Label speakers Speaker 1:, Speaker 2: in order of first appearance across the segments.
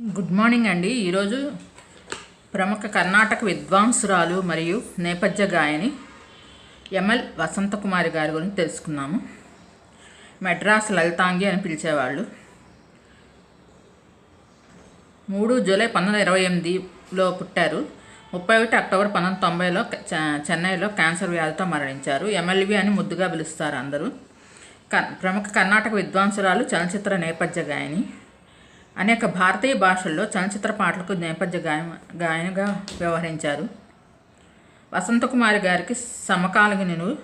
Speaker 1: Good morning అండి. ఈరోజు ప్రముఖ కర్ణాటక విద్వాంసురాలు మరియు నేపథ్య గాయని ఎంఎల్ వసంతకుమారి గారి గురించి తెలుసుకున్నాము. మెడ్రాస్ లలితాంగి అని పిలిచేవాళ్ళు. మూడు జూలై పంతొమ్మిది ఇరవై ఎనిమిదిలో పుట్టారు. ముప్పై ఒకటి అక్టోబర్ పంతొమ్మిది తొంభైలో చెన్నైలో క్యాన్సర్ వ్యాధితో మరణించారు. ఎమ్మెల్వి అని ముద్దుగా పిలుస్తారు అందరూ. క- ప్రముఖ కర్ణాటక విద్వాంసురాలు చలనచిత్ర నేపథ్య గాయని. అనేక భారతీయ భాషల్లో చలనచిత్ర పాటలకు నేపథ్య గాయ గాయనగా వ్యవహరించారు. వసంతకుమారి గారికి సమకాలీనులు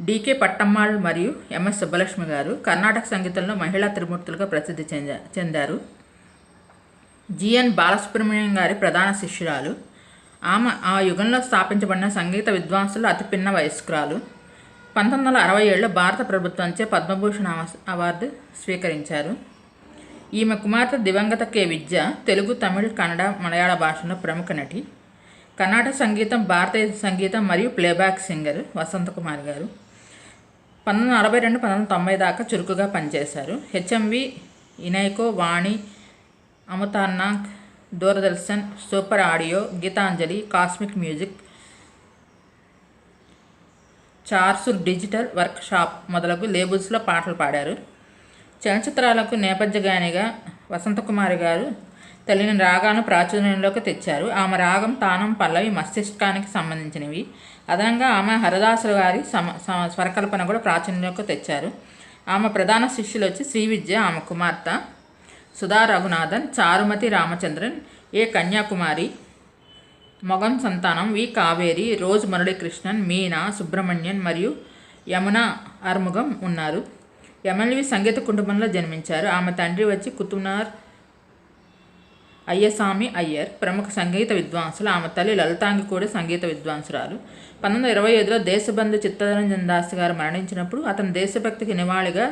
Speaker 1: డీకే పట్టమ్మాళ్ మరియు ఎంఎస్ సుబ్బలక్ష్మి గారు కర్ణాటక సంగీతంలో మహిళా త్రిమూర్తులుగా ప్రసిద్ధి చెందా చెందారు. జిఎన్ బాలసుబ్రహ్మణ్యం గారి ప్రధాన శిష్యురాలు. ఆమె ఆ యుగంలో స్థాపించబడిన సంగీత విద్వాంసులు అతి పిన్న వయస్కురాలు. పంతొమ్మిది వందల అరవై ఏడులో భారత ప్రభుత్వంచే పద్మభూషణ్ అవార్డు స్వీకరించారు. ఈమె కుమార్తె దివంగత కె. విద్య తెలుగు తమిళ్ కన్నడ మలయాళ భాషలో ప్రముఖ నటి. కర్ణాటక సంగీతం భారతీయ సంగీతం మరియు ప్లేబ్యాక్ సింగర్ వసంతకుమార్ గారు. పంతొమ్మిది వందల అరవై రెండు పంతొమ్మిది తొంభై దాకా చురుకుగా పనిచేశారు. హెచ్ఎంవి ఇనైకో Vani అమతాన్నాక్ Doordarshan super audio Geethanjali cosmic music Charsur digital workshop మొదలగు లేబుల్స్లో పాటలు పాడారు. చలనచిత్రాలకు నేపథ్య గాయనిగా వసంతకుమారి గారు తెలియని రాగాను ప్రాచుర్యంలోకి తెచ్చారు. ఆమె రాగం తానం పల్లవి మస్తిష్కానికి సంబంధించినవి. అదనంగా ఆమె హరదాసులు గారి సమ స్వరకల్పన కూడా ప్రాచుర్యంలోకి తెచ్చారు. ఆమె ప్రధాన శిష్యులు వచ్చి శ్రీ విద్య ఆమె కుమార్తె సుధా రఘునాథన్ చారుమతి రామచంద్రన్ ఏ కన్యాకుమారి మొగం సంతానం వి కావేరి రోజ్ మురళీకృష్ణన్ మీనా సుబ్రహ్మణ్యన్ మరియు యమున అర్ముగం ఉన్నారు. ఎమ్మెల్యే సంగీత కుటుంబంలో జన్మించారు. ఆమె తండ్రి వచ్చి కుతునార్ అయ్యస్వామి అయ్యర్ ప్రముఖ సంగీత విద్వాంసులు. ఆమె తల్లి లలితాంగి కూడా సంగీత విద్వాంసురాలు. పంతొమ్మిది ఇరవై ఐదులో దేశబంధు చిత్తరంజన్ దాస్ గారు మరణించినప్పుడు అతని దేశభక్తికి నివాళిగా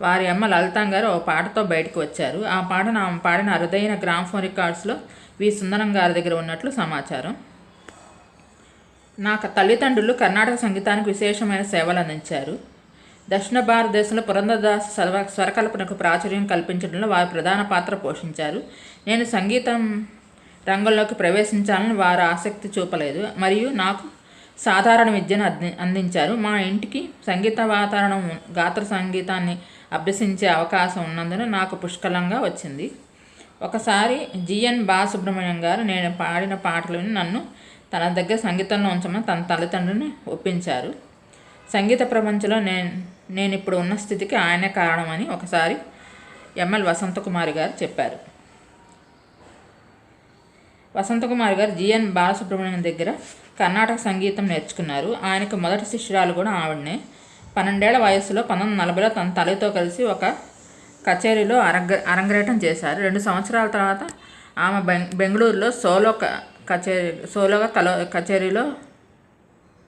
Speaker 1: వారి అమ్మ లలితాంగ్ గారు ఒక పాటతో బయటకు వచ్చారు. ఆ పాటను ఆమె పాడిన అరుదైన గ్రామ్ఫోన్ రికార్డ్స్లో వి. సుందరం గారి దగ్గర ఉన్నట్లు సమాచారం. నాకు తల్లిదండ్రులు కర్ణాటక సంగీతానికి విశేషమైన సేవలు అందించారు. దక్షిణ భారతదేశంలో పురంధరదాస్ స్వర స్వరకల్పనకు ప్రాచుర్యం కల్పించడంలో వారు ప్రధాన పాత్ర పోషించారు. నేను సంగీతం రంగంలోకి ప్రవేశించాలని వారు ఆసక్తి చూపలేదు. మరియు నాకు సాధారణ విద్యను అంది అందించారు. మా ఇంటికి సంగీత వాతావరణం గాత్ర సంగీతాన్ని అభ్యసించే అవకాశం ఉన్నందున నాకు పుష్కలంగా వచ్చింది. ఒకసారి జిఎన్ బాలసుబ్రహ్మణ్యం గారు నేను పాడిన పాటలను నన్ను తన దగ్గర సంగీతంలో ఉంచమని తన తల్లిదండ్రుని ఒప్పించారు. సంగీత ప్రపంచంలో నేను నేను ఇప్పుడు ఉన్న స్థితికి ఆయనే కారణమని ఒకసారి ఎంఎల్ వసంతకుమారి గారు చెప్పారు. వసంతకుమారి గారు జిఎన్ బాలసుబ్రహ్మణ్యం దగ్గర కర్ణాటక సంగీతం నేర్చుకున్నారు. ఆయనకు మొదటి శిష్యురాలు కూడా ఆవిడనే. పన్నెండేళ్ళ వయసులో పంతొమ్మిది నలభైలో తన తల్లితో కలిసి ఒక కచేరీలో అరంగ అరంగేటం చేశారు. రెండు సంవత్సరాల తర్వాత ఆమె బెంగళూరులో సోలో కచేరీ సోలోగా కలో కచేరీలో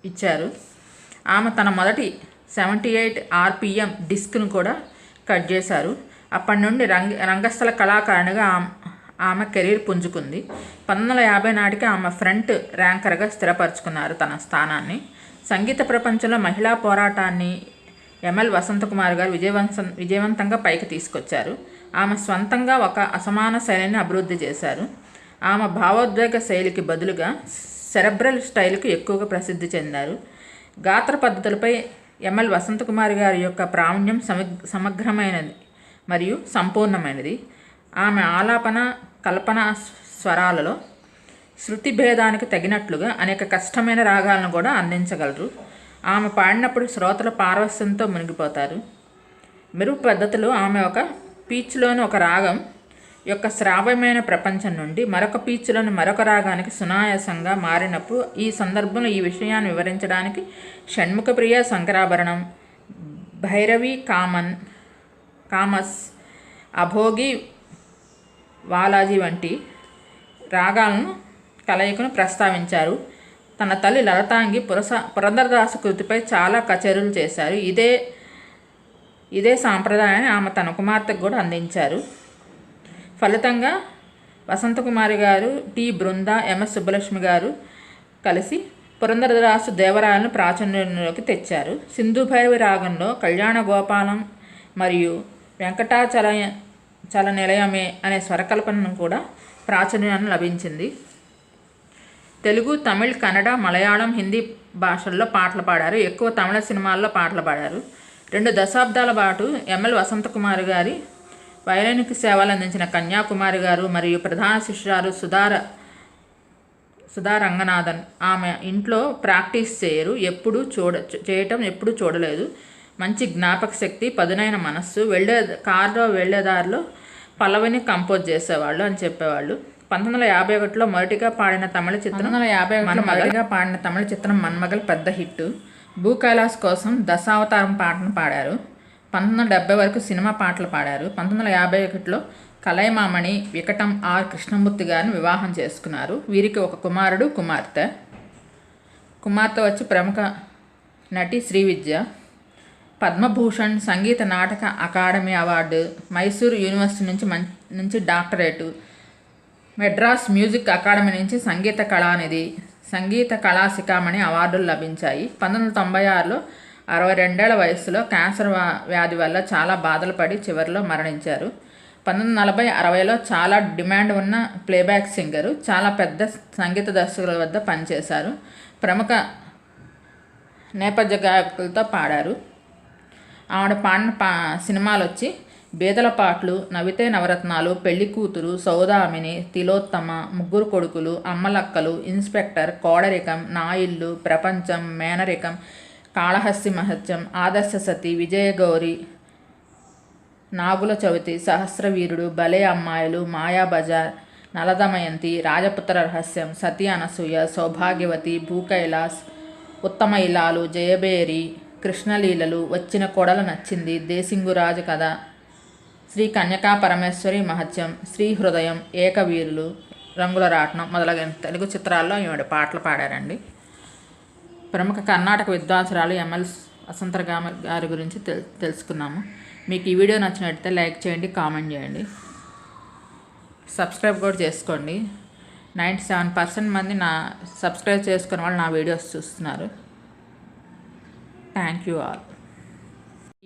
Speaker 1: ఇచ్చారు. ఆమె తన మొదటి సెవెంటీ ఎయిట్ ఆర్పిఎం డిస్క్ను కూడా కట్ చేశారు. అప్పటి నుండి రంగ రంగస్థల కళాకారునిగా ఆమె ఆమె కెరీర్ పుంజుకుంది. పంతొమ్మిది వందల యాభై నాటికి ఆమె ఫ్రంట్ ర్యాంకర్గా స్థిరపరచుకున్నారు తన స్థానాన్ని. సంగీత ప్రపంచంలో మహిళా పోరాటాన్ని ఎంఎల్ వసంతకుమార్ గారు విజయవంతం విజయవంతంగా పైకి తీసుకొచ్చారు. ఆమె స్వంతంగా ఒక అసమాన శైలిని అభివృద్ధి చేశారు. ఆమె భావోద్వేగ శైలికి బదులుగా సెరెబ్రల్ స్టైల్కి ఎక్కువగా ప్రసిద్ధి చెందారు. గాత్ర పద్ధతులపై ఎంఎల్ వసంతకుమారి గారి యొక్క ప్రావీణ్యం సమగ్ సమగ్రమైనది మరియు సంపూర్ణమైనది. ఆమె ఆలాపన కల్పన స్వరాలలో శృతి భేదానికి తగినట్లుగా అనేక కష్టమైన రాగాలను కూడా అందించగలరు. ఆమె పాడినప్పుడు శ్రోతల పారవస్యంతో మునిగిపోతారు. మెరుగు పద్ధతిలో ఆమె ఒక పీచ్లోని ఒక రాగం యొక్క శ్రావ్యమైన ప్రపంచం నుండి మరొక పీచులను మరొక రాగానికి సునాయాసంగా మారినప్పుడు ఈ సందర్భంలో ఈ విషయాన్ని వివరించడానికి షణ్ముఖప్రియ శంకరాభరణం భైరవి కామన్ కామస్ అభోగి వాలాజీ వంటి రాగాలను కలయికను ప్రస్తావించారు. తన తల్లి లలతాంగి పురస పురంధరదాసు కృతిపై చాలా కచేరీలు చేశారు. ఇదే ఇదే సాంప్రదాయాన్ని ఆమె తన కుమార్తెకు కూడా అందించారు. ఫలితంగా వసంతకుమారి గారు టి బృంద ఎంఎస్ సుబ్బలక్ష్మి గారు కలిసి పురంధరదాసు దేవరాయలను ప్రాచుర్యంలోకి తెచ్చారు. సింధు భైరవి రాగంలో కళ్యాణ గోపాలం మరియు వెంకటాచల చల నిలయమే అనే స్వరకల్పనను కూడా ప్రాచుర్యాన్ని లభించింది. తెలుగు తమిళ్ కన్నడ మలయాళం హిందీ భాషల్లో పాటలు పాడారు. ఎక్కువ తమిళ సినిమాల్లో పాటలు పాడారు. రెండు దశాబ్దాల పాటు ఎంఎల్ వసంతకుమారి గారి వయలిన్కి సేవలు అందించిన కన్యాకుమారి గారు మరియు ప్రధాన శిష్యురాలు సుధార సుధా రంగనాథన్ ఆమె ఇంట్లో ప్రాక్టీస్ చేయరు ఎప్పుడు చూడ చేయటం ఎప్పుడు చూడలేదు. మంచి జ్ఞాపక శక్తి పదునైన మనస్సు వెళ్ళే కారులో వెళ్ళేదారిలో పల్లవిని కంపోజ్ చేసేవాళ్ళు అని చెప్పేవాళ్ళు. పంతొమ్మిది వందల యాభై ఒకటిలో మొదటిగా పాడిన తమిళ చిత్రం వందల యాభై మొదటిగా పాడిన తమిళ చిత్రం మన్మగల్ పెద్ద హిట్ భూ కైలాస్ కోసం దశావతారం పాటను పాడారు. పంతొమ్మిది వందల డెబ్బై వరకు సినిమా పాటలు పాడారు. పంతొమ్మిది వందల యాభై ఒకటిలో కలైమామణి వికటం ఆర్ కృష్ణమూర్తి గారిని వివాహం చేసుకున్నారు. వీరికి ఒక కుమారుడు కుమార్తె. కుమార్తె వచ్చి ప్రముఖ నటి శ్రీ విద్య. Padma Bhushan Sangeet Natak academy award Mysuru university నుంచి మం నుంచి డాక్టరేటు. మెడ్రాస్ మ్యూజిక్ అకాడమీ నుంచి సంగీత కళానిధి. సంగీత కళాశిఖామణి అవార్డులు లభించాయి. పంతొమ్మిది వందల తొంభై ఆరులో అరవై రెండేళ్ళ వయసులో క్యాన్సర్ వ్యాధి వల్ల చాలా బాధలు పడి చివరిలో మరణించారు. పంతొమ్మిది నలభై అరవైలో చాలా డిమాండ్ ఉన్న ప్లేబ్యాక్ సింగరు చాలా పెద్ద సంగీత దర్శకుల వద్ద పనిచేశారు. ప్రముఖ నేపథ్య గాయకులతో పాడారు. ఆవిడ పాడిన పా సినిమాలు వచ్చి బేదల పాటలు నవితే నవరత్నాలు పెళ్ళి కూతురు సౌదామిని తిలోత్తమ ముగ్గురు కొడుకులు అమ్మలక్కలు ఇన్స్పెక్టర్ కోడరికం నా ఇల్లు ప్రపంచం మేనరికం కాళహస్తి మహత్యం ఆదర్శ సతి విజయగౌరి నాగుల చవితి సహస్రవీరుడు భలే అమ్మాయిలు మాయాబజార్ నలదమయంతి రాజపుత్ర రహస్యం సతి అనసూయ సౌభాగ్యవతి భూకైలాస్ ఉత్తమ ఇలాలు జయబేరి కృష్ణలీలలు వచ్చిన కొడల నచ్చింది దేశింగురాజు కథ శ్రీ కన్యకా పరమేశ్వరి మహత్యం శ్రీ హృదయం ఏకవీరులు రంగుల రాట్నం మొదలైన తెలుగు చిత్రాల్లో ఈవిడ పాటలు పాడారండి. ప్రముఖ కర్ణాటక విద్వాంసురాలు ఎంఎల్ వసంతరామ గారి గురించి తెల్ తెలుసుకున్నాము. మీకు ఈ వీడియో నచ్చినట్లయితే లైక్ చేయండి కామెంట్ చేయండి. సబ్స్క్రైబ్ కూడా చేసుకోండి. నైంటీ సెవెన్ పర్సెంట్ మంది నా సబ్స్క్రైబ్ చేసుకున్న వాళ్ళు నా వీడియోస్ చూస్తున్నారు. Thank you all.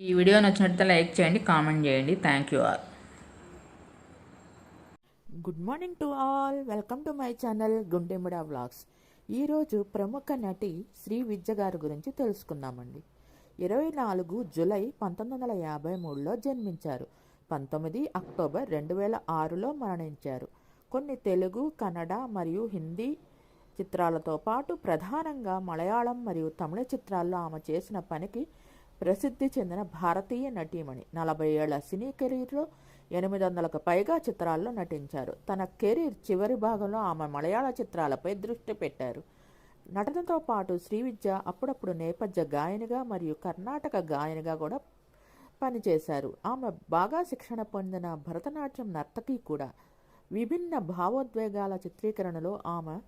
Speaker 1: ఈ వీడియో నచ్చినట్లయితే లైక్ చేయండి కామెంట్ చేయండి. Thank you all.
Speaker 2: Good morning to all. Welcome to my channel గుండెముడా vlogs. ఈరోజు ప్రముఖ నటి శ్రీ విద్య గారి గురించి తెలుసుకుందామండి. ఇరవై నాలుగు జులై పంతొమ్మిది వందల యాభై మూడులో జన్మించారు. పంతొమ్మిది అక్టోబర్ రెండు వేల ఆరులో మరణించారు. కొన్ని తెలుగు కన్నడ మరియు హిందీ చిత్రాలతో పాటు ప్రధానంగా మలయాళం మరియు తమిళ చిత్రాల్లో ఆమె చేసిన పనికి ప్రసిద్ధి చెందిన భారతీయ నటీమణి. నలభై ఏళ్ళ సినీ కెరీర్లో ఎనిమిది వందలకు పైగా చిత్రాల్లో నటించారు. తన కెరీర్ చివరి భాగంలో ఆమె మలయాళ చిత్రాలపై దృష్టి పెట్టారు. నటనతో పాటు శ్రీవిద్య అప్పుడప్పుడు నేపథ్య గాయనిగా మరియు కర్ణాటక గాయనిగా కూడా పనిచేశారు. ఆమె బాగా శిక్షణ పొందిన భరతనాట్యం నర్తకి కూడా. విభిన్న భావోద్వేగాల చిత్రీకరణలో ఆమె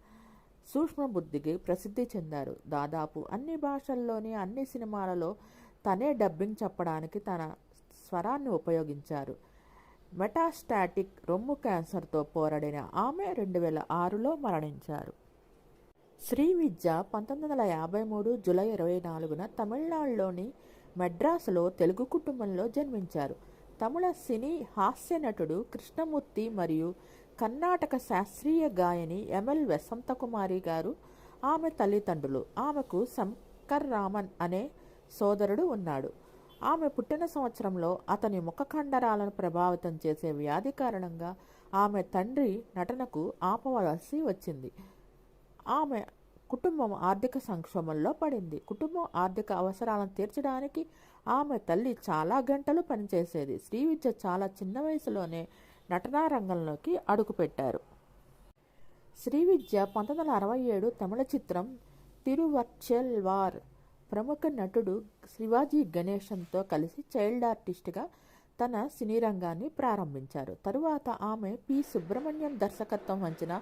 Speaker 2: సూక్ష్మబుద్ధికి ప్రసిద్ధి చెందారు. దాదాపు అన్ని భాషల్లోని అన్ని సినిమాలలో తనే డబ్బింగ్ చెప్పడానికి తన స్వరాన్ని ఉపయోగించారు. మెటాస్టాటిక్ రొమ్ము క్యాన్సర్తో పోరాడిన ఆమె రెండు వేల ఆరులో మరణించారు. శ్రీ విద్య పంతొమ్మిది వందల యాభై మూడు జూలై ఇరవై నాలుగున తమిళనాడులోని మెడ్రాసులో తెలుగు కుటుంబంలో జన్మించారు. తమిళ సినీ హాస్య నటుడు కృష్ణమూర్తి మరియు కర్ణాటక శాస్త్రీయ గాయని ఎంఎల్ వసంతకుమారి గారు ఆమె తల్లిదండ్రులు. ఆమెకు శంకర్ రామన్ అనే సోదరుడు ఉన్నాడు. ఆమె పుట్టిన సంవత్సరంలో అతని ముఖ కండరాలను ప్రభావితం చేసే వ్యాధి కారణంగా ఆమె తండ్రి నటనకు ఆపవలసి వచ్చింది. ఆమె కుటుంబం ఆర్థిక సంక్షోభంలో పడింది. కుటుంబం ఆర్థిక అవసరాలను తీర్చడానికి ఆమె తల్లి చాలా గంటలు పనిచేసేది. శ్రీ విద్య చాలా చిన్న వయసులోనే నటనా రంగంలోకి అడుగుపెట్టారు. శ్రీ విద్య పంతొమ్మిది వందల అరవై ఏడు తమిళ చిత్రం తిరువర్చెల్వార్ ప్రముఖ నటుడు శివాజీ గణేశంతో కలిసి చైల్డ్ ఆర్టిస్ట్గా తన సినీ రంగాన్ని ప్రారంభించారు. తరువాత ఆమె పి. సుబ్రహ్మణ్యం దర్శకత్వం వహించిన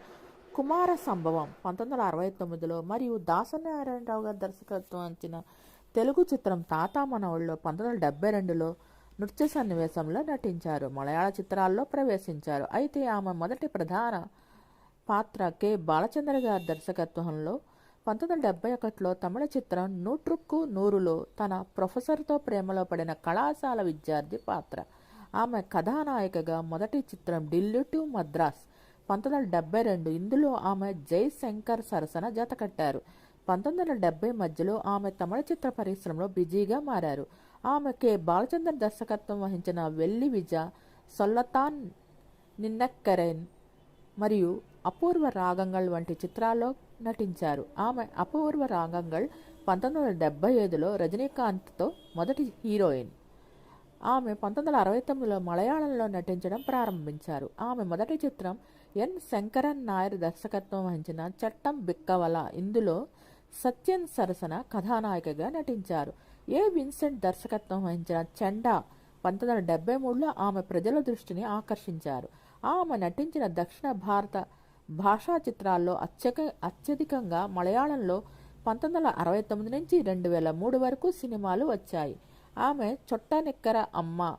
Speaker 2: కుమార సంభవం పంతొమ్మిది వందల అరవై తొమ్మిదిలో మరియు దాసనారాయణరావు గారి దర్శకత్వం వహించిన తెలుగు చిత్రం తాతా మనవళ్ళలో పంతొమ్మిది వందల డెబ్బై రెండులో నృత్య సన్నివేశంలో నటించారు. మలయాళ చిత్రాల్లో ప్రవేశించారు. అయితే ఆమె మొదటి ప్రధాన పాత్ర కె. బాలచంద్ర గారి దర్శకత్వంలో పంతొమ్మిది వందల డెబ్బై ఒకటిలో తమిళ చిత్రం నూట్రుక్కు నూరులో తన ప్రొఫెసర్తో ప్రేమలో పడిన కళాశాల విద్యార్థి పాత్ర. ఆమె కథానాయికగా మొదటి చిత్రం ఢిల్లీ టు మద్రాస్. పంతొమ్మిది వందల డెబ్బై రెండు ఇందులో ఆమె జయశంకర్ సరసన జతకట్టారు పంతొమ్మిది వందల డెబ్బై మధ్యలో ఆమె తమిళ చిత్ర పరిశ్రమలో బిజీగా మారారు. ఆమె కె. బాలచందర్ దర్శకత్వం వహించిన వెల్లి విజ సొల్లతాన్ నిన్నక్కరెన్ మరియు అపూర్వ రాగంగల్ వంటి చిత్రాల్లో నటించారు. ఆమె అపూర్వ రాగంగల్ పంతొమ్మిది వందల డెబ్బై ఐదులో రజనీకాంత్తో మొదటి హీరోయిన్. ఆమె పంతొమ్మిది వందల అరవై తొమ్మిదిలో మలయాళంలో నటించడం ప్రారంభించారు. ఆమె మొదటి చిత్రం ఎన్. శంకరన్ నాయర్ దర్శకత్వం వహించిన చట్టం బిక్కవల ఇందులో సత్యన్ సరసన కథానాయికగా నటించారు. ఏ. విన్సెంట్ దర్శకత్వం వహించిన చెండా పంతొమ్మిది వందల డెబ్బై మూడులో ఆమె ప్రజల దృష్టిని ఆకర్షించారు. ఆమె నటించిన దక్షిణ భారత భాషా చిత్రాల్లో అత్యక అత్యధికంగా మలయాళంలో పంతొమ్మిది వందల అరవై తొమ్మిది నుంచి రెండు వేల మూడు వరకు సినిమాలు వచ్చాయి. ఆమె చొట్టనిక్కర అమ్మ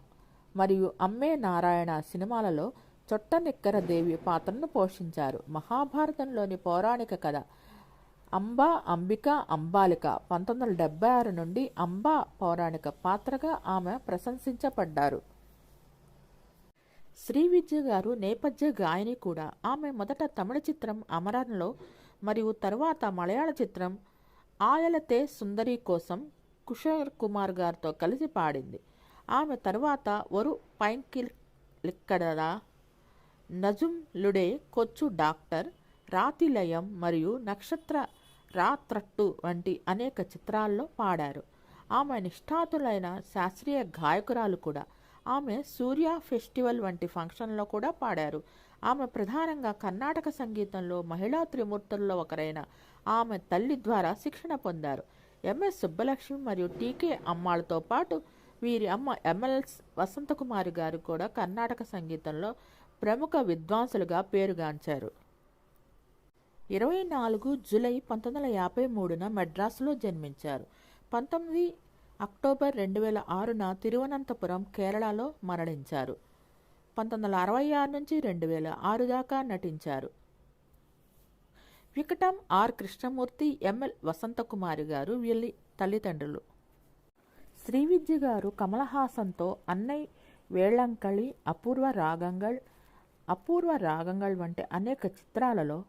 Speaker 2: మరియు అమ్మే నారాయణ సినిమాలలో చొట్టనిక్కర దేవి పాత్రను పోషించారు. మహాభారతంలోని పౌరాణిక కథ అంబా అంబిక అంబాలిక పంతొమ్మిది వందల డెబ్బై ఆరు నుండి అంబా పౌరాణిక పాత్రగా ఆమె ప్రశంసించబడ్డారు. శ్రీ విద్య గారు నేపథ్య గాయని కూడా. ఆమె మొదట తమిళ చిత్రం అమరన్లో మరియు తరువాత మలయాళ చిత్రం ఆయలతే సుందరి కోసం కుషర్ కుమార్ గారితో కలిసి పాడింది. ఆమె తర్వాత ఒరు పైంకిల్ లిక్కడదా నజుమ్ లుడే కొచ్చు డాక్టర్ రాతిలయం మరియు నక్షత్ర రాత్రట్టు వంటి అనేక చిత్రాల్లో పాడారు. ఆమె నిష్ఠాతులైన శాస్త్రీయ గాయకురాలు కూడా. ఆమె సూర్య ఫెస్టివల్ వంటి ఫంక్షన్లో కూడా పాడారు. ఆమె ప్రధానంగా కర్ణాటక సంగీతంలో మహిళా త్రిమూర్తుల్లో ఒకరైన ఆమె తల్లి ద్వారా శిక్షణ పొందారు. ఎంఎస్ సుబ్బలక్ష్మి మరియు టీకే అమ్మాళ్ళతో పాటు వీరి అమ్మ ఎంఎల్ఎస్ వసంతకుమారి గారు కూడా కర్ణాటక సంగీతంలో ప్రముఖ విద్వాంసులుగా పేరుగాంచారు. ఇరవై నాలుగు జూలై పంతొమ్మిది వందల యాభై మూడున మెడ్రాసులో జన్మించారు. పంతొమ్మిది అక్టోబర్ రెండు వేల ఆరున తిరువనంతపురం కేరళలో మరణించారు. పంతొమ్మిది వందల అరవై ఆరు నుంచి రెండు వేల ఆరు దాకా నటించారు. వికటం ఆర్ కృష్ణమూర్తి ఎంఎల్ వసంతకుమారి గారు వీళ్ళ తల్లిదండ్రులు. శ్రీవిద్య గారు కమలహాసన్తో అన్నయ్య వేళంకళి అపూర్వ రాగంగల్ అపూర్వ రాగంగల్ వంటి అనేక చిత్రాలలో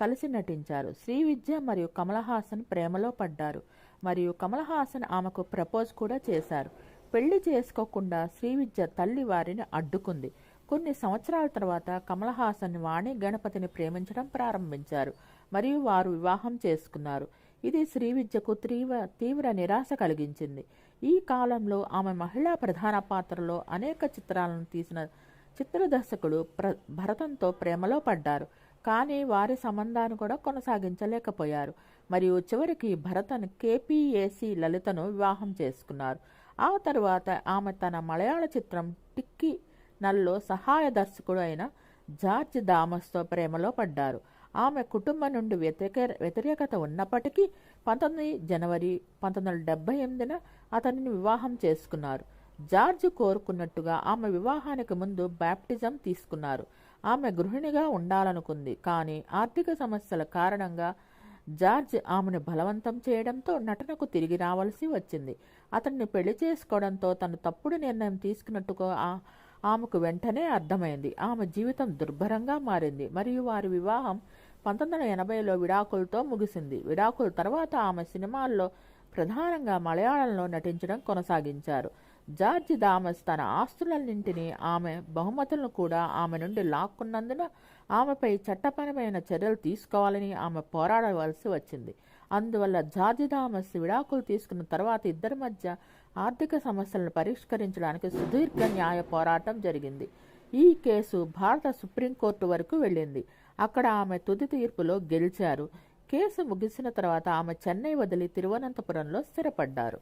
Speaker 2: కలిసి నటించారు. శ్రీవిద్య మరియు కమలహాసన్ ప్రేమలో పడ్డారు. మరియు కమలహాసన్ ఆమెకు ప్రపోజ్ కూడా చేశారు. పెళ్ళి చేసుకోకుండా శ్రీవిద్య తల్లి వారిని అడ్డుకుంది. కొన్ని సంవత్సరాల తర్వాత కమలహాసన్ వాణి గణపతిని ప్రేమించడం ప్రారంభించారు మరియు వారు వివాహం చేసుకున్నారు. ఇది శ్రీవిద్యకు తీవ్ర తీవ్ర నిరాశ కలిగించింది. ఈ కాలంలో ఆమె మహిళా ప్రధాన పాత్రలో అనేక చిత్రాలను తీసిన చిత్రదర్శకుడు ప్ర భరతంతో ప్రేమలో పడ్డారు. కానీ వారి సంబంధాన్ని కూడా కొనసాగించలేకపోయారు. మరియు చివరికి భరతన్ కేపీఏసీ లలితను వివాహం చేసుకున్నారు. ఆ తరువాత ఆమె తన మలయాళ చిత్రం టిక్కీ నల్లో సహాయ దర్శకుడు అయిన జార్జ్ దామస్తో ప్రేమలో పడ్డారు. ఆమె కుటుంబం నుండి వ్యతిరేక వ్యతిరేకత ఉన్నప్పటికీ పంతొమ్మిది జనవరి పంతొమ్మిది వందల డెబ్బై ఎనిమిదిన అతనిని వివాహం చేసుకున్నారు. జార్జ్ కోరుకున్నట్టుగా ఆమె వివాహానికి ముందు బ్యాప్టిజం తీసుకున్నారు. ఆమె గృహిణిగా ఉండాలనుకుంది. కానీ ఆర్థిక సమస్యల కారణంగా జార్జ్ ఆమెను బలవంతం చేయడంతో నటనకు తిరిగి రావాల్సి వచ్చింది. అతన్ని పెళ్ళి చేసుకోవడంతో తను తప్పుడు నిర్ణయం తీసుకున్నట్టుగా ఆ- ఆమెకు వెంటనే అర్థమైంది. ఆమె జీవితం దుర్భరంగా మారింది. మరియు వారి వివాహం పంతొమ్మిది వందల ఎనభైలో విడాకులతో ముగిసింది. విడాకుల తర్వాత ఆమె సినిమాల్లో ప్రధానంగా మలయాళంలో నటించడం కొనసాగించారు. జార్జ్ దామస్ తన ఆస్తులన్నింటినీ ఆమె బహుమతులను కూడా ఆమె నుండి లాక్కున్నందున ఆమెపై చట్టపరమైన చర్యలు తీసుకోవాలని ఆమె పోరాడవలసి వచ్చింది. అందువల్ల జార్జ్ థామస్ విడాకులు తీసుకున్న తర్వాత ఇద్దరి మధ్య ఆర్థిక సమస్యలను పరిష్కరించడానికి సుదీర్ఘ న్యాయ పోరాటం జరిగింది. ఈ కేసు భారత సుప్రీంకోర్టు వరకు వెళ్ళింది. అక్కడ ఆమె తుది తీర్పులో గెలిచారు. కేసు ముగిసిన తర్వాత ఆమె చెన్నై వదిలి తిరువనంతపురంలో స్థిరపడ్డారు.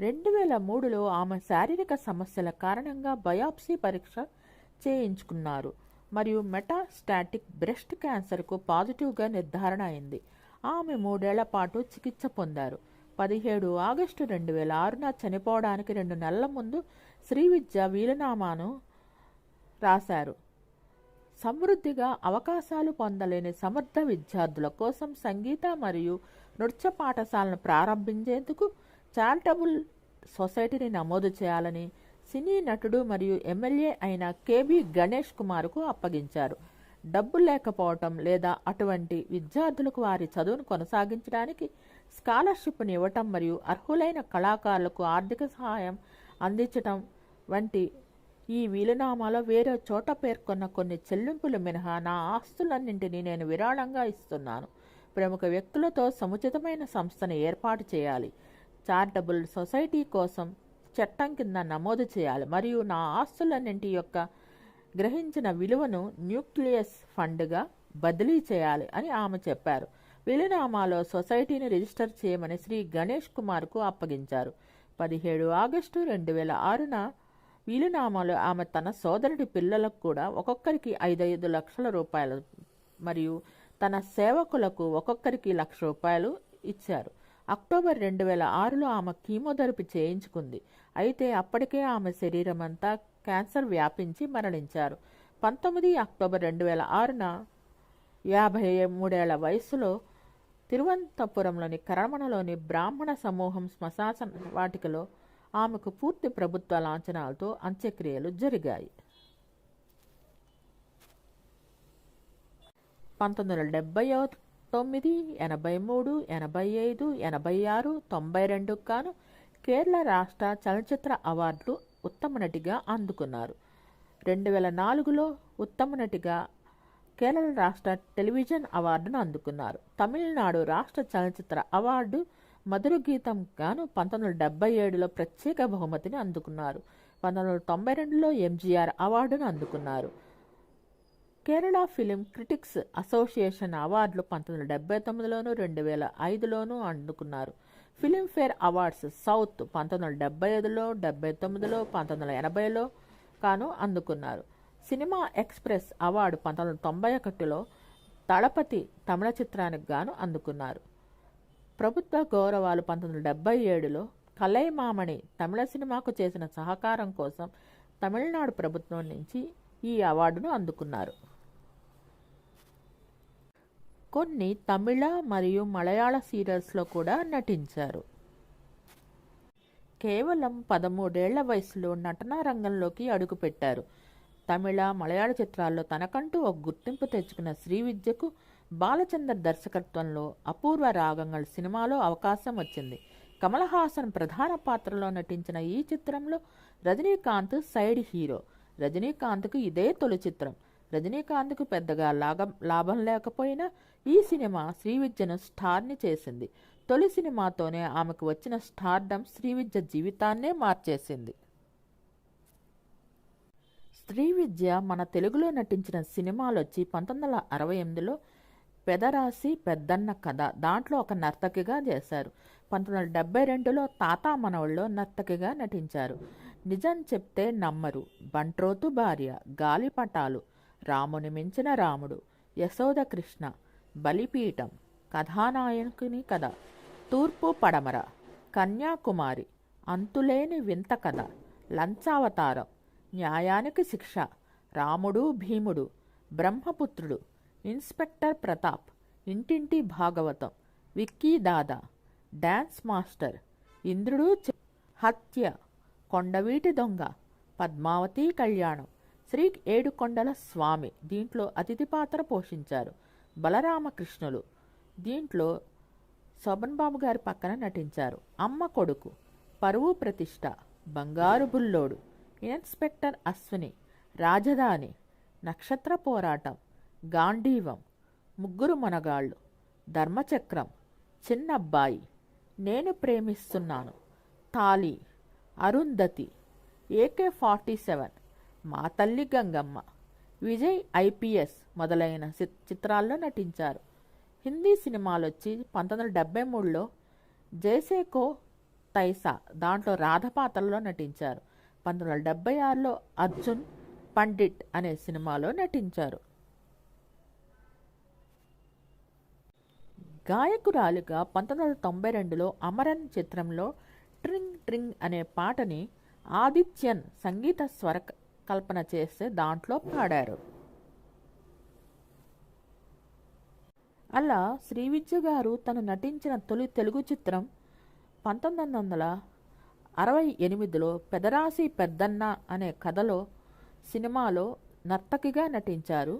Speaker 2: రెండు వేల మూడులో ఆమె శారీరక సమస్యల కారణంగా బయాప్సీ పరీక్ష చేయించుకున్నారు మరియు మెటాస్టాటిక్ బ్రెస్ట్ క్యాన్సర్కు పాజిటివ్గా నిర్ధారణ అయింది. ఆమె మూడేళ్ళ పాటు చికిత్స పొందారు. పదిహేడు ఆగస్టు రెండు వేల ఆరున చనిపోవడానికి రెండు నెలల ముందు శ్రీవిద్య వీలునామాను రాశారు. సమృద్ధిగా అవకాశాలు పొందలేని సమర్థ విద్యార్థుల కోసం సంగీత మరియు నృత్య పాఠశాలను ప్రారంభించేందుకు చారిటబుల్ సొసైటీని నమోదు చేయాలని సినీ నటుడు మరియు ఎమ్మెల్యే అయిన కేబి గణేష్ కుమార్కు అప్పగించారు. డబ్బు లేకపోవటం లేదా అటువంటి విద్యార్థులకు వారి చదువును కొనసాగించడానికి స్కాలర్షిప్ని ఇవ్వటం మరియు అర్హులైన కళాకారులకు ఆర్థిక సహాయం అందించటం వంటి ఈ వీలునామాలో వేరే చోట పేర్కొన్న కొన్ని చెల్లింపులు మినహా నా ఆస్తులన్నింటినీ నేను విరాళంగా ఇస్తున్నాను. ప్రముఖ వ్యక్తులతో సముచితమైన సంస్థను ఏర్పాటు చేయాలి. చారిటబుల్ సొసైటీ కోసం చట్టం కింద నమోదు చేయాలి. మరియు నా ఆస్తులన్నింటి యొక్క గ్రహించిన విలువను న్యూక్లియస్ ఫండ్గా బదిలీ చేయాలి అని ఆమె చెప్పారు. వీలునామాలో సొసైటీని రిజిస్టర్ చేయమని శ్రీ గణేష్ కుమార్కు అప్పగించారు. పదిహేడు ఆగస్టు రెండు వేల ఆరున వీలునామాలో ఆమె తన సోదరుడి పిల్లలకు కూడా ఒక్కొక్కరికి ఐదైదు లక్షల రూపాయలు మరియు తన సేవకులకు ఒక్కొక్కరికి లక్ష రూపాయలు ఇచ్చారు. అక్టోబర్ రెండు వేల ఆరులో ఆమె కీమోథెరపీ చేయించుకుంది. అయితే అప్పటికే ఆమె శరీరం అంతా క్యాన్సర్ వ్యాపించి మరణించారు. పంతొమ్మిది అక్టోబర్ రెండు వేల ఆరున యాభై మూడేళ్ళ వయసులో తిరువనంతపురంలోని కరమణలోని బ్రాహ్మణ సమూహం శ్మశాన వాటికలో ఆమెకు పూర్తి ప్రభుత్వ లాంఛనాలతో అంత్యక్రియలు జరిగాయి. పంతొమ్మిది వందల డెబ్బై తొమ్మిది ఎనభై మూడు ఎనభై ఐదు ఎనభై ఆరు తొంభై రెండుకు గాను కేరళ రాష్ట్ర చలనచిత్ర అవార్డులు ఉత్తమ నటిగా అందుకున్నారు. రెండు వేల నాలుగులో ఉత్తమ నటిగా కేరళ రాష్ట్ర టెలివిజన్ అవార్డును అందుకున్నారు. తమిళనాడు రాష్ట్ర చలనచిత్ర అవార్డు మధుర గీతం గాను పంతొమ్మిది వందల డెబ్బై ఏడులో ప్రత్యేక బహుమతిని అందుకున్నారు. పంతొమ్మిది వందల తొంభై రెండులో ఎంజీఆర్ అవార్డును అందుకున్నారు. కేరళ ఫిలిం క్రిటిక్స్ అసోసియేషన్ అవార్డులు పంతొమ్మిది వందల డెబ్బై తొమ్మిదిలోను రెండు వేల ఐదులోనూ అందుకున్నారు. ఫిలింఫేర్ అవార్డ్స్ సౌత్ పంతొమ్మిది వందల డెబ్బై ఐదులో డెబ్బై తొమ్మిదిలో పంతొమ్మిది వందల ఎనభైలో కాను అందుకున్నారు. సినిమా ఎక్స్ప్రెస్ అవార్డు పంతొమ్మిది వందల తొంభై ఒకటిలో తళపతి తమిళ చిత్రానికి గాను అందుకున్నారు. ప్రభుత్వ గౌరవాలు పంతొమ్మిది వందల డెబ్బై ఏడులో కలైమామణి తమిళ సినిమాకు చేసిన సహకారం కోసం తమిళనాడు ప్రభుత్వం నుంచి ఈ అవార్డును అందుకున్నారు. కొన్ని తమిళ మరియు మలయాళ సీరియల్స్లో కూడా నటించారు. కేవలం పదమూడేళ్ళ వయసులో నటనా రంగంలోకి అడుగుపెట్టారు. తమిళ మలయాళ చిత్రాల్లో తనకంటూ ఒక గుర్తింపు తెచ్చుకున్న శ్రీ విద్యకు బాలచందర్ దర్శకత్వంలో అపూర్వ రాగంగల్ సినిమాలో అవకాశం వచ్చింది. కమల్ హాసన్ ప్రధాన పాత్రలో నటించిన ఈ చిత్రంలో రజనీకాంత్ సైడ్ హీరో. రజనీకాంత్కు ఇదే తొలి చిత్రం. రజనీకాంత్కు పెద్దగా లాభం లాభం లేకపోయినా ఈ సినిమా శ్రీవిద్యను స్టార్ని చేసింది. తొలి సినిమాతోనే ఆమెకు వచ్చిన స్టార్డమ్ శ్రీవిద్య జీవితాన్నే మార్చేసింది. శ్రీవిద్య మన తెలుగులో నటించిన సినిమాలు వచ్చి పంతొమ్మిది వందల అరవై ఎనిమిదిలో పెదరాసి పెద్దన్న కథ దాంట్లో ఒక నర్తకిగా చేశారు. పంతొమ్మిది వందల డెబ్బై రెండులో తాతా మనవళ్ళలో నర్తకిగా నటించారు. నిజం చెప్తే నమ్మరు. బంట్రోతు భార్య గాలిపటాలు రాముని మించిన రాముడు యశోద కృష్ణ బలిపీఠం కథానాయకుని కథ తూర్పు పడమర కన్యాకుమారి అంతులేని వింత కథ లంచావతారం న్యాయానికి శిక్ష రాముడు భీముడు Brahmaputrudu inspector Pratap Intinti Bhagavatam Vicky Dada dance master Indrudu హత్య కొండవీటి దొంగ పద్మావతి కళ్యాణం శ్రీ ఏడుకొండల స్వామి దీంట్లో అతిథి పాత్ర పోషించారు. బలరామకృష్ణులు దీంట్లో శోభన్ బాబు గారి పక్కన నటించారు. అమ్మ కొడుకు పరువు ప్రతిష్ట బంగారు బుల్లోడు ఇన్స్పెక్టర్ అశ్విని రాజధాని నక్షత్ర పోరాటం గాంధీవం ముగ్గురు మనగాళ్ళు ధర్మచక్రం చిన్నబ్బాయి నేను ప్రేమిస్తున్నాను తాలి అరుంధతి ఏకే ఫార్టీ సెవెన్ మా తల్లి గంగమ్మ విజయ్ ఐపీఎస్ మొదలైన చి- చిత్రాల్లో నటించారు. హిందీ సినిమాలు వచ్చి పంతొమ్మిది వందల డెబ్బై మూడులో జైసేకో తైసా దాంట్లో రాధ పాత్రలో నటించారు. పంతొమ్మిది వందల డెబ్బై ఆరులో అర్జున్ పండిట్ అనే సినిమాలో నటించారు. గాయకురాలిగా పంతొమ్మిది వందల తొంభై రెండులో అమరన్ చిత్రంలో ట్రింగ్ ట్రింగ్ అనే పాటని ఆదిత్యన్ సంగీత స్వర కల్పన చేస్తే దాంట్లో పాడారు. అలా శ్రీవిద్య గారు తను నటించిన తొలి తెలుగు చిత్రం పంతొమ్మిది వందల అరవై ఎనిమిదిలో పెదరాసి పెద్దన్న అనే కథలో సినిమాలో నర్తకిగా నటించారు.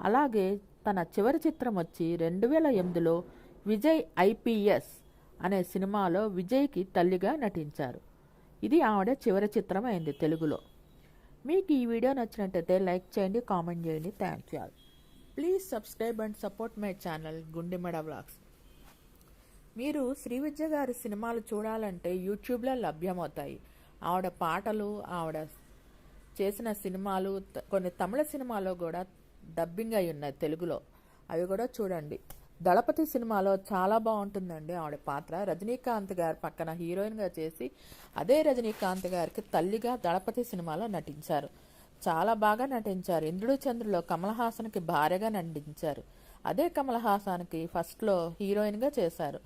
Speaker 2: అలాగే తన చివరి చిత్రం వచ్చి రెండు వేల ఎనిమిదిలో విజయ్ ఐపీఎస్ అనే సినిమాలో విజయ్కి తల్లిగా నటించారు. ఇది ఆవిడ చివరి చిత్రం అయింది తెలుగులో. మీకు ఈ వీడియో నచ్చినట్టయితే లైక్ చేయండి కామెంట్ చేయండి. Thank you all please subscribe and support my channel గుండెమడ vlogs మీరు శ్రీ విద్య గారి సినిమాలు చూడాలంటే యూట్యూబ్లో లభ్యమవుతాయి. ఆవిడ పాటలు ఆవిడ చేసిన సినిమాలు కొన్ని తమిళ సినిమాలో కూడా డబ్బింగ్ అయి ఉన్నాయి తెలుగులో. అవి కూడా చూడండి. దళపతి సినిమాలో చాలా బాగుంటుందండి ఆవిడ పాత్ర. రజనీకాంత్ గారి పక్కన హీరోయిన్గా చేసి అదే రజనీకాంత్ గారికి తల్లిగా దళపతి సినిమాలో నటించారు. చాలా బాగా నటించారు. ఇంద్రుడు చంద్రులో కమల్ హాసన్కి భార్యగా నటించారు. అదే కమల్ హాసన్కి ఫస్ట్లో హీరోయిన్గా చేశారు.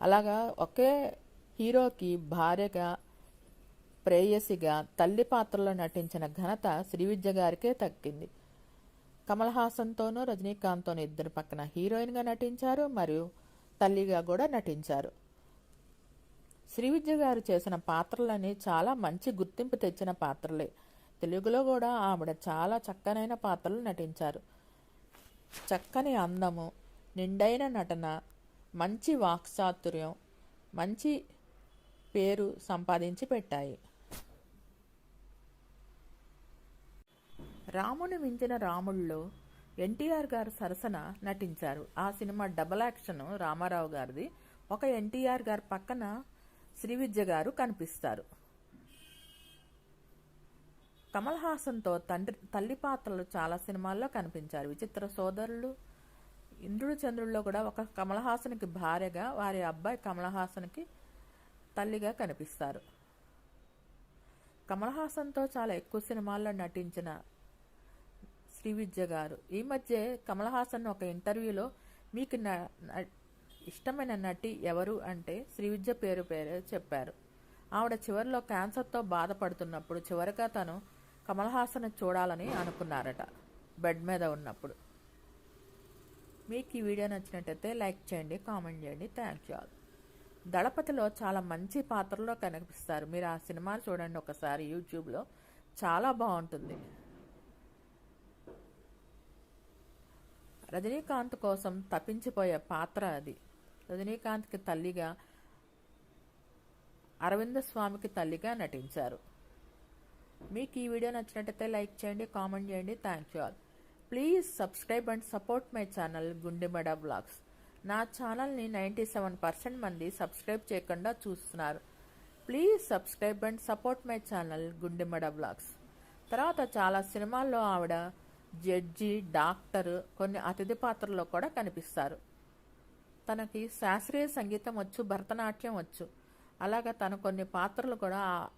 Speaker 2: అలాగా ఒకే హీరోకి భార్యగా ప్రేయసిగా తల్లి పాత్రలో నటించిన ఘనత శ్రీవిద్య గారికే తగ్గింది. కమల్ హాసన్తోనూ రజనీకాంత్తోనూ ఇద్దరు పక్కన హీరోయిన్గా నటించారు మరియు తల్లిగా కూడా నటించారు. శ్రీవిద్య గారు చేసిన పాత్రలని చాలా మంచి గుర్తింపు తెచ్చిన పాత్రలే. తెలుగులో కూడా ఆవిడ చాలా చక్కనైన పాత్రలు నటించారు. చక్కని అందము నిండైన నటన మంచి వాక్చాతుర్యం మంచి పేరు సంపాదించి పెట్టాయి. రాముని మించిన రాముల్లో ఎన్టీఆర్ గారు సరసన నటించారు. ఆ సినిమా డబల్ యాక్షన్ రామారావు గారిది. ఒక ఎన్టీఆర్ గారి పక్కన శ్రీవిద్య గారు కనిపిస్తారు. కమల్ హాసన్తో తండ్రి తల్లి పాత్రలు చాలా సినిమాల్లో కనిపించారు. విచిత్ర సోదరులు. ఇంద్రుడు చంద్రుల్లో కూడా ఒక కమల్ హాసన్కి భార్యగా వారి అబ్బాయి కమల్ హాసన్కి తల్లిగా కనిపిస్తారు. కమల్ హాసన్తో చాలా ఎక్కువ సినిమాల్లో నటించిన శ్రీవిద్య గారు. ఈ మధ్య కమల్ హాసన్ ఒక ఇంటర్వ్యూలో మీకు న- ఇష్టమైన నటి ఎవరు? అంటే శ్రీవిద్య పేరు పేరే చెప్పారు. ఆవిడ చివరిలో క్యాన్సర్తో బాధపడుతున్నప్పుడు చివరిగా తను కమల్ హాసన్ చూడాలని అనుకున్నారట బెడ్ మీద ఉన్నప్పుడు. మీకు ఈ వీడియో నచ్చినట్టయితే లైక్ చేయండి కామెంట్ చేయండి. Thank you all. దళపతిలో చాలా మంచి పాత్రలో కనిపిస్తారు. మీరు ఆ సినిమా చూడండి ఒకసారి యూట్యూబ్లో. చాలా బాగుంటుంది. రజనీకాంత్ కోసం తప్పించిపోయే పాత్ర అది. రజనీకాంత్కి తల్లిగా అరవింద స్వామికి తల్లిగా నటించారు. మీకు ఈ వీడియో నచ్చినట్టయితే లైక్ చేయండి కామెంట్ చేయండి. Thank you all. Please subscribe and support my channel గుండెమడ blogs నా ఛానల్ని నైంటీ సెవెన్ పర్సెంట్ మంది సబ్స్క్రైబ్ చేయకుండా చూస్తున్నారు. Please subscribe and support my channel గుండెమడ blogs తర్వాత చాలా సినిమాల్లో ఆవిడ జడ్జి డాక్టర్ కొన్ని అతిథి పాత్రల్లో కూడా కనిపిస్తారు. తనకి శాస్త్రీయ సంగీతం వచ్చు భరతనాట్యం వచ్చు. అలాగా తను కొన్ని పాత్రలు కూడా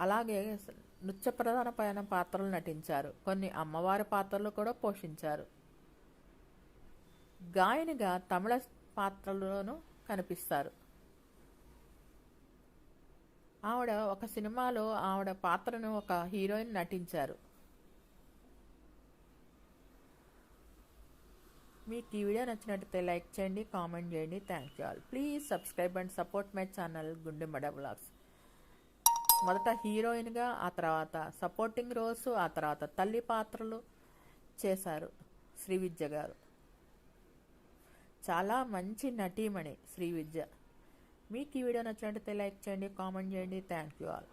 Speaker 2: అలాగే నృత్య ప్రధానమైన పాత్రలు నటించారు. కొన్ని అమ్మవారి పాత్రలు కూడా పోషించారు. గాయనిగా తమిళ పాత్రలోనూ కనిపిస్తారు. ఆవిడ ఒక సినిమాలో ఆవిడ పాత్రను ఒక హీరోయిన్ నటించారు. మీకు ఈ వీడియో నచ్చినట్లయితే లైక్ చేయండి కామెంట్ చేయండి. Thank you all please subscribe and support my channel గుండెమడ blogs మొదట హీరోయిన్గా ఆ తర్వాత సపోర్టింగ్ రోల్స్ ఆ తర్వాత తల్లి పాత్రలు చేశారు శ్రీవిద్య గారు. చాలా మంచి నటీమణి శ్రీవిద్య మీకు ఈ వీడియో నచ్చినట్లయితే లైక్ చేయండి కామెంట్ చేయండి. Thank you all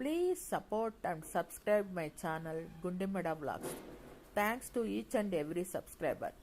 Speaker 2: please support and subscribe my channel గుండెమడ blogs thanks to each and every subscriber